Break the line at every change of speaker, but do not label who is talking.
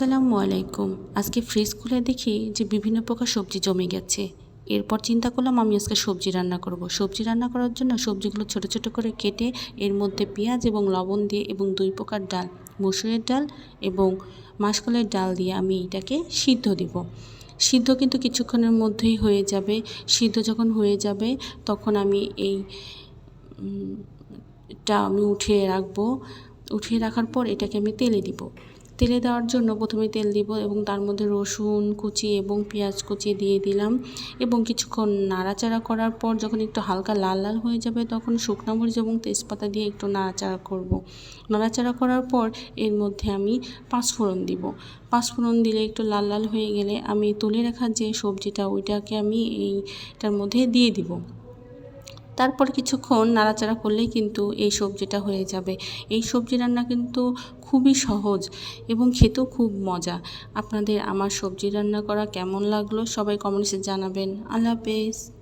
আসসালামু আলাইকুম। আজকে ফ্রিজ খুলে দেখি যে বিভিন্ন প্রকার সবজি জমে গেছে। এরপর চিন্তা করলাম আমি আজকে সবজি রান্না করব। সবজি রান্না করার জন্য সবজিগুলো ছোট ছোট করে কেটে এর মধ্যে পেঁয়াজ এবং লবণ দিয়ে এবং দুই প্রকার ডাল, মসুরের ডাল এবং মাসকলের ডাল দিয়ে আমি এটাকে সিদ্ধ দিব। সিদ্ধ কিন্তু কিছুক্ষণের মধ্যেই হয়ে যাবে। সিদ্ধ যখন হয়ে যাবে তখন আমি এই টা আমি উঠিয়ে রাখব। উঠিয়ে রাখার পর এটাকে আমি তেলে দিব। তেলে দেওয়ার জন্য প্রথমে তেল দিব এবং তার মধ্যে রসুন কুচি এবং পেঁয়াজ কুচি দিয়ে দিলাম এবং কিছুক্ষণ নাড়াচাড়া করার পর যখন একটু হালকা লাল লাল হয়ে যাবে তখন শুকনো মরিচ এবং তেজপাতা দিয়ে একটু নাড়াচাড়া করব। নাড়াচাড়া করার পর এর মধ্যে আমি পাঁচফোড়ন দিব পাঁচফোড়ন দিলে একটু লাল লাল হয়ে গেলে আমি তুলে রাখা যে সবজিটা ওইটাকে আমি এইটার মধ্যে দিয়ে দিব তারপর কিছুক্ষণ নাড়াচাড়া করলেই কিন্তু এই সবজিটা হয়ে যাবে। এই সবজি রান্না কিন্তু খুবই সহজ এবং খেতেও খুব মজা। আপনাদের আমার সবজি রান্না করা কেমন লাগল সবাই কমেন্টসে জানাবেন। আল্লাহ হাফেজ।